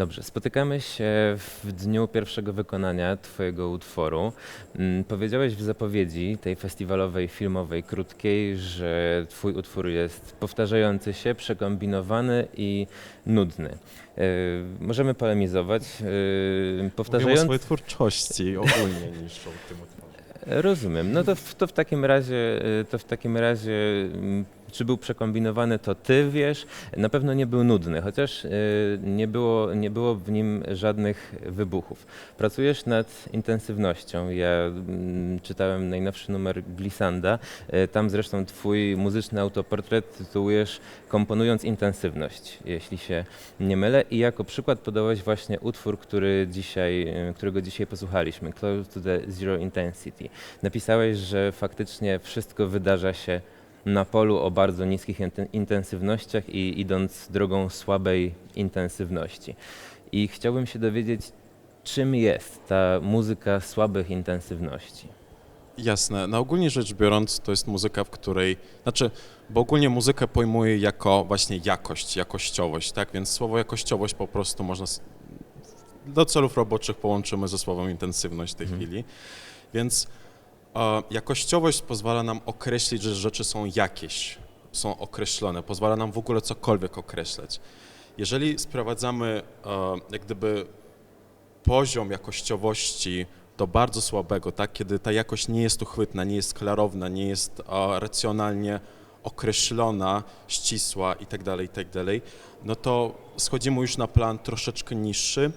Dobrze, spotykamy się w dniu pierwszego wykonania Twojego utworu. Mm, Powiedziałeś w zapowiedzi tej festiwalowej, filmowej, krótkiej, że Twój utwór jest powtarzający się, przekombinowany i nudny. E, możemy polemizować. E, Mówimy o powtarzający... swojej twórczości ogólnie niż o tym utworze. Rozumiem. No to w, to w takim razie, y, to w takim razie, mm, czy był przekombinowany, to ty wiesz. Na pewno nie był nudny, chociaż y, nie było, nie było w nim żadnych wybuchów. Pracujesz nad intensywnością. Ja mm, czytałem najnowszy numer Glissanda. Y, Tam zresztą twój muzyczny autoportret tytułujesz Komponując intensywność, jeśli się nie mylę. I jako przykład podałeś właśnie utwór, który dzisiaj, y, którego dzisiaj posłuchaliśmy, Close to the Zero Intensity. Napisałeś, że faktycznie wszystko wydarza się na polu o bardzo niskich inten- intensywnościach i idąc drogą słabej intensywności. I chciałbym się dowiedzieć, czym jest ta muzyka słabych intensywności. Jasne. No ogólnie rzecz biorąc, to jest muzyka, w której, znaczy, bo ogólnie muzykę pojmuję jako właśnie jakość, jakościowość, tak? Więc słowo jakościowość po prostu można do celów roboczych połączymy ze słowem intensywność w tej Mhm. chwili. Więc jakościowość pozwala nam określić, że rzeczy są jakieś, są określone, pozwala nam w ogóle cokolwiek określać. Jeżeli sprowadzamy e, jak gdyby poziom jakościowości do bardzo słabego, tak, kiedy ta jakość nie jest uchwytna, nie jest klarowna, nie jest e, racjonalnie określona, ścisła i tak dalej, i tak no to schodzimy już na plan troszeczkę niższy,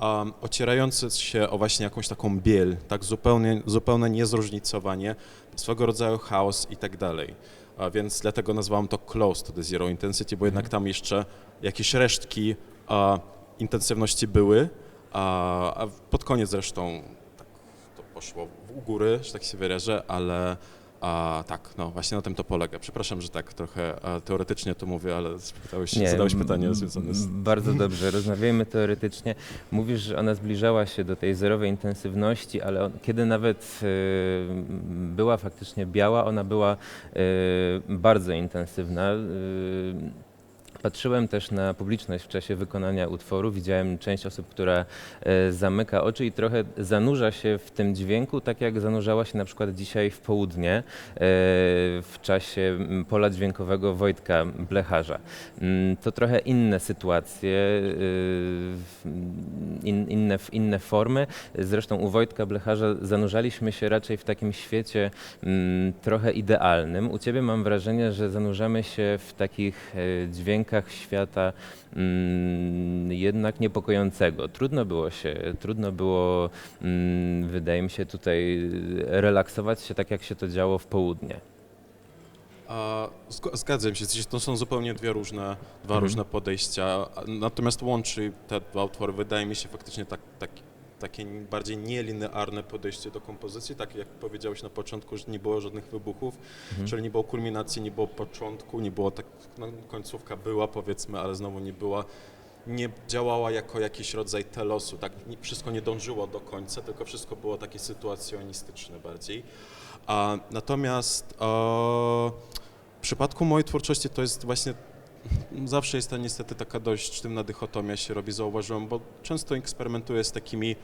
um, ocierający się o właśnie jakąś taką biel, tak, zupełnie, zupełne niezróżnicowanie, swego rodzaju chaos i tak dalej. A więc dlatego nazwałem to close to the zero intensity, bo jednak tam jeszcze jakieś resztki a, intensywności były, a, a pod koniec zresztą tak to poszło w góry, że tak się wyrażę, ale a, tak, no właśnie na tym to polega. Przepraszam, że tak trochę a, teoretycznie to mówię, ale spytałeś, zadałeś m- pytanie związane z... Bardzo dobrze, rozmawiajmy teoretycznie. Mówisz, że ona zbliżała się do tej zerowej intensywności, ale on, kiedy nawet y, była faktycznie biała, ona była y, bardzo intensywna. Y, Patrzyłem też na publiczność w czasie wykonania utworu. Widziałem część osób, która e, zamyka oczy i trochę zanurza się w tym dźwięku, tak jak zanurzała się na przykład dzisiaj w południe e, w czasie pola dźwiękowego Wojtka Blecharza. Mm, To trochę inne sytuacje, y, in, inne, inne formy. Zresztą u Wojtka Blecharza zanurzaliśmy się raczej w takim świecie mm, trochę idealnym. U Ciebie mam wrażenie, że zanurzamy się w takich e, dźwiękach świata mm, jednak niepokojącego. Trudno było się, trudno było, mm, wydaje mi się, tutaj relaksować się tak, jak się to działo w południe. A, zg- Zgadzam się, to są zupełnie dwie różne, dwa Mhm. różne podejścia, natomiast łączy te dwa utwory, wydaje mi się faktycznie tak, tak, takie bardziej nielinearne podejście do kompozycji, tak jak powiedziałeś na początku, że nie było żadnych wybuchów, Mhm. czyli nie było kulminacji, nie było początku, nie było tak, no, końcówka była powiedzmy, ale znowu nie była, nie działała jako jakiś rodzaj telosu, tak, nie, wszystko nie dążyło do końca, tylko wszystko było takie sytuacjonistyczne bardziej. A, natomiast w przypadku mojej twórczości to jest właśnie, zawsze jest ta niestety taka dość sztywna dychotomia się robi, zauważyłem, bo często eksperymentuję z takimi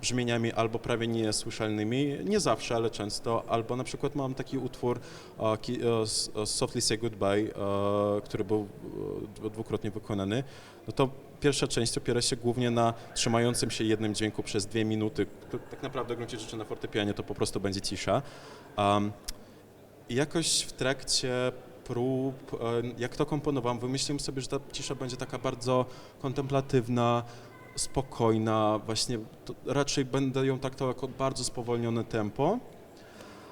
brzmieniami albo prawie niesłyszalnymi, nie zawsze, ale często, albo na przykład mam taki utwór s- e, Softly Say Goodbye, e, który był e, dwukrotnie wykonany, no to pierwsza część opiera się głównie na trzymającym się jednym dźwięku przez dwie minuty. To, tak naprawdę w gruncie rzeczy na fortepianie to po prostu będzie cisza. Um, I jakoś w trakcie prób, e, jak to komponowałem, wymyśliłem sobie, że ta cisza będzie taka bardzo kontemplatywna, spokojna, właśnie raczej będę ją traktował jako bardzo spowolnione tempo,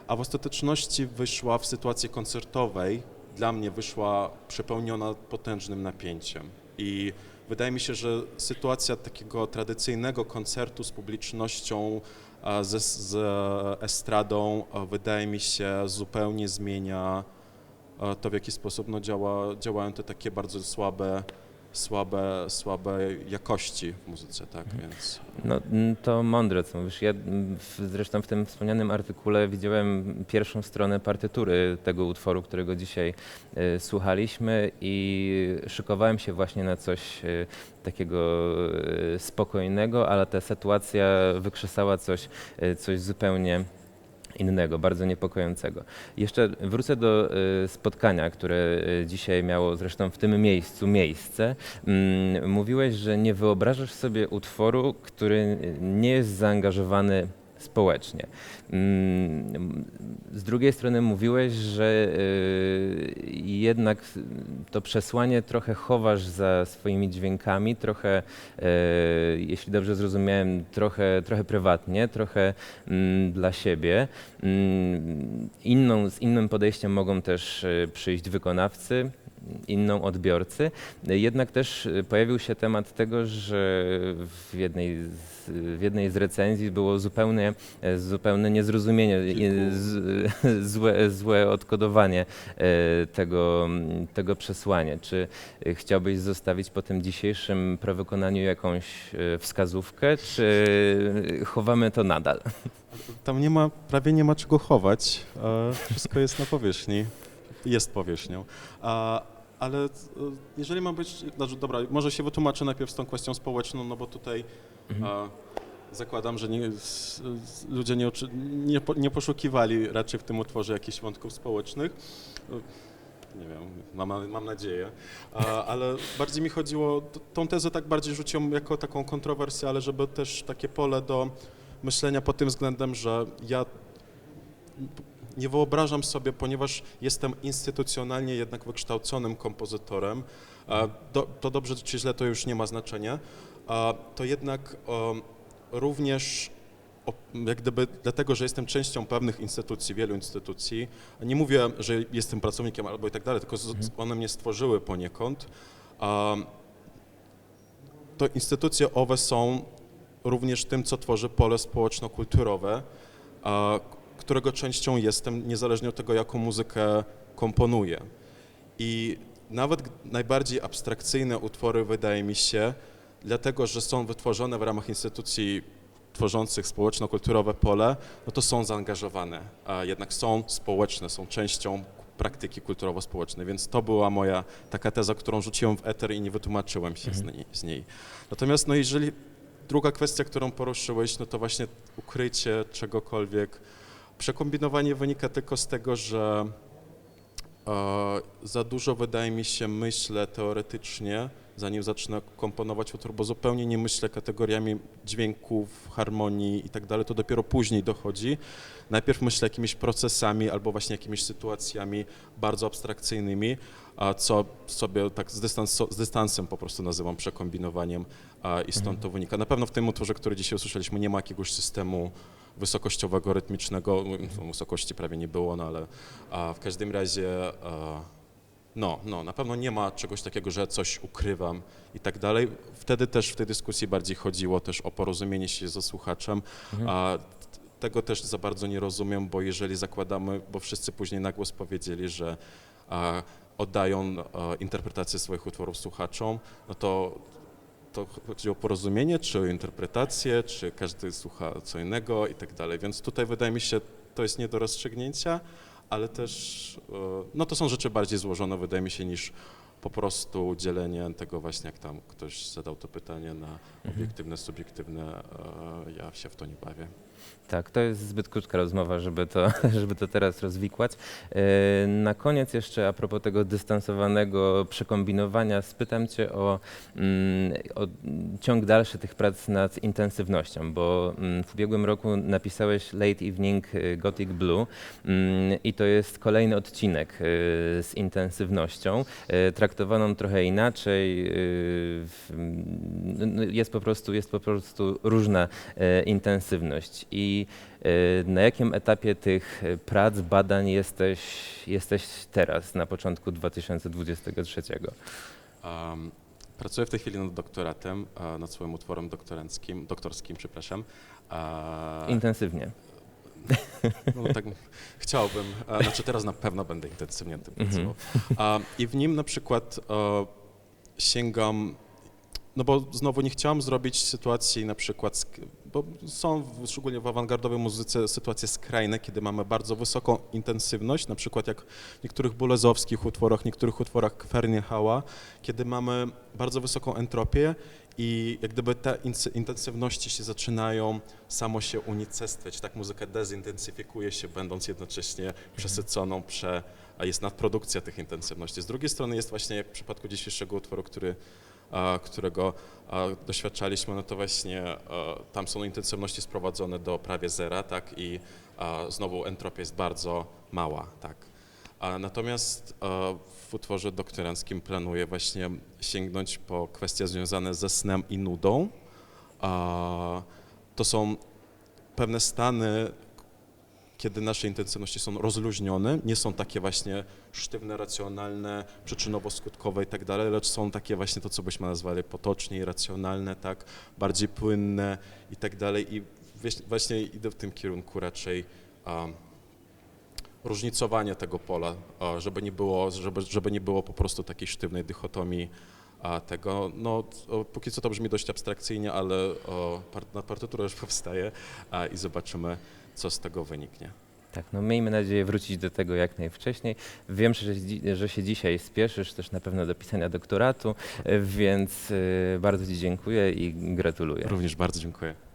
a w ostateczności wyszła w sytuacji koncertowej, dla mnie wyszła przepełniona potężnym napięciem. I wydaje mi się, że sytuacja takiego tradycyjnego koncertu z publicznością, a ze, z estradą, a wydaje mi się zupełnie zmienia to, w jaki sposób no, działa, działają te takie bardzo słabe słabe, słabej jakości w muzyce, tak, więc... No, mm, to mądre, co mówisz. Ja mm, w, zresztą w tym wspomnianym artykule widziałem pierwszą stronę partytury tego utworu, którego dzisiaj e, słuchaliśmy i szykowałem się właśnie na coś e, takiego e, spokojnego, ale ta sytuacja wykrzesała coś, e, coś zupełnie innego, bardzo niepokojącego. Jeszcze wrócę do e, spotkania, które e, dzisiaj miało zresztą w tym miejscu miejsce. Mm, Mówiłeś, że nie wyobrażasz sobie utworu, który nie jest zaangażowany społecznie. Mm, Z drugiej strony mówiłeś, że y, jednak to przesłanie trochę chowasz za swoimi dźwiękami, trochę, y, jeśli dobrze zrozumiałem, trochę, trochę prywatnie, trochę mm, dla siebie. Mm, Inną, z innym podejściem mogą też y, przyjść wykonawcy, inną odbiorcy. Jednak też y, pojawił się temat tego, że w jednej z, w jednej z recenzji było zupełnie, e, zupełne niezrozumienie, z, złe, złe odkodowanie e, tego, tego przesłania. Czy e, chciałbyś zostawić po tym dzisiejszym prewykonaniu jakąś e, wskazówkę, czy chowamy to nadal? Tam nie ma, prawie nie ma czego chować, wszystko jest na powierzchni, jest powierzchnią. A, ale e, jeżeli ma być, znaczy, dobra, może się wytłumaczę najpierw z tą kwestią społeczną, no bo tutaj e, zakładam, że nie, ludzie nie, nie, nie poszukiwali raczej w tym utworze jakichś wątków społecznych. E, Nie wiem, mam, mam nadzieję, A, ale bardziej mi chodziło, tą tezę tak bardziej rzuciłem jako taką kontrowersję, ale żeby też takie pole do myślenia pod tym względem, że ja nie wyobrażam sobie, ponieważ jestem instytucjonalnie jednak wykształconym kompozytorem, do, to dobrze czy źle to już nie ma znaczenia, to jednak również jak gdyby dlatego, że jestem częścią pewnych instytucji, wielu instytucji, nie mówię, że jestem pracownikiem albo i tak dalej, tylko z, one mnie stworzyły poniekąd, to instytucje owe są również tym, co tworzy pole społeczno-kulturowe, którego częścią jestem, niezależnie od tego, jaką muzykę komponuję. I nawet najbardziej abstrakcyjne utwory, wydaje mi się, dlatego, że są wytworzone w ramach instytucji tworzących społeczno-kulturowe pole, no to są zaangażowane, a jednak są społeczne, są częścią praktyki kulturowo-społecznej, więc to była moja taka teza, którą rzuciłem w eter i nie wytłumaczyłem się z, niej, z niej. Natomiast no jeżeli druga kwestia, którą poruszyłeś, no to właśnie ukrycie czegokolwiek, Przekombinowanie wynika tylko z tego, że e, za dużo wydaje mi się myślę teoretycznie, zanim zacznę komponować utwór, bo zupełnie nie myślę kategoriami dźwięków, harmonii i tak dalej, to dopiero później dochodzi. Najpierw myślę jakimiś procesami albo właśnie jakimiś sytuacjami bardzo abstrakcyjnymi, a co sobie tak z, dystans, z dystansem po prostu nazywam przekombinowaniem i stąd to wynika. Na pewno w tym utworze, który dzisiaj usłyszeliśmy, nie ma jakiegoś systemu wysokościowego, rytmicznego, no, wysokości prawie nie było, no ale a, w każdym razie a, no, no, na pewno nie ma czegoś takiego, że coś ukrywam i tak dalej. Wtedy też w tej dyskusji bardziej chodziło też o porozumienie się ze słuchaczem, a t- tego też za bardzo nie rozumiem, bo jeżeli zakładamy, bo wszyscy później na głos powiedzieli, że a, oddają a, interpretację swoich utworów słuchaczom, no to to chodzi o porozumienie, czy o interpretację, czy każdy słucha co innego i tak dalej. Więc tutaj wydaje mi się, to jest nie do rozstrzygnięcia, ale też, e, no to są rzeczy bardziej złożone, wydaje mi się, niż po prostu dzielenie tego właśnie, jak tam ktoś zadał to pytanie na obiektywne, subiektywne, e, ja się w to nie bawię. Tak, to jest zbyt krótka rozmowa, żeby to, żeby to teraz rozwikłać. E, Na koniec jeszcze a propos tego dystansowanego przekombinowania, spytam Cię o, mm, o ciąg dalszy tych prac nad intensywnością, bo mm, w ubiegłym roku napisałeś Late Evening y, Gothic Blue mm, i to jest kolejny odcinek y, z intensywnością, traktowaną trochę inaczej. Jest po prostu, jest po prostu różna e, intensywność. I e, na jakim etapie tych e, prac, badań jesteś, jesteś teraz, na początku 2023? Um, pracuję w tej chwili nad doktoratem, e, nad swoim utworem doktoranckim, doktorskim, przepraszam. E, Intensywnie. No, tak chciałbym, a, znaczy teraz na pewno będę intensywnie tym pracował. A, I w nim na przykład e, sięgam, no bo znowu nie chciałam zrobić sytuacji na przykład, bo są szczególnie w awangardowej muzyce sytuacje skrajne, kiedy mamy bardzo wysoką intensywność, na przykład jak w niektórych bulezowskich utworach, niektórych utworach Kwernihała, kiedy mamy bardzo wysoką entropię i jak gdyby te intensywności się zaczynają samo się unicestwiać, tak muzyka dezintensyfikuje się, będąc jednocześnie przesyconą, prze, a jest nadprodukcja tych intensywności. Z drugiej strony jest właśnie jak w przypadku dzisiejszego utworu, który, którego doświadczaliśmy, no to właśnie a, tam są intensywności sprowadzone do prawie zera, tak, i znowu entropia jest bardzo mała, tak. Natomiast a, w utworze doktoranckim planuję właśnie sięgnąć po kwestie związane ze snem i nudą. To są pewne stany, kiedy nasze intensywności są rozluźnione, nie są takie właśnie sztywne, racjonalne, przyczynowo-skutkowe i tak dalej, lecz są takie właśnie to, co byśmy nazwali potocznie racjonalne, tak, bardziej płynne i tak dalej. I właśnie idę w tym kierunku raczej um, różnicowania tego pola, żeby nie było, żeby, żeby nie było po prostu takiej sztywnej dychotomii a tego, no póki co to brzmi dość abstrakcyjnie, ale o, par, na partytura już powstaje a, i zobaczymy, co z tego wyniknie. Tak, no miejmy nadzieję wrócić do tego jak najwcześniej. Wiem, że, że się dzisiaj spieszysz też na pewno do pisania doktoratu, więc e, bardzo Ci dziękuję i gratuluję. Również bardzo dziękuję.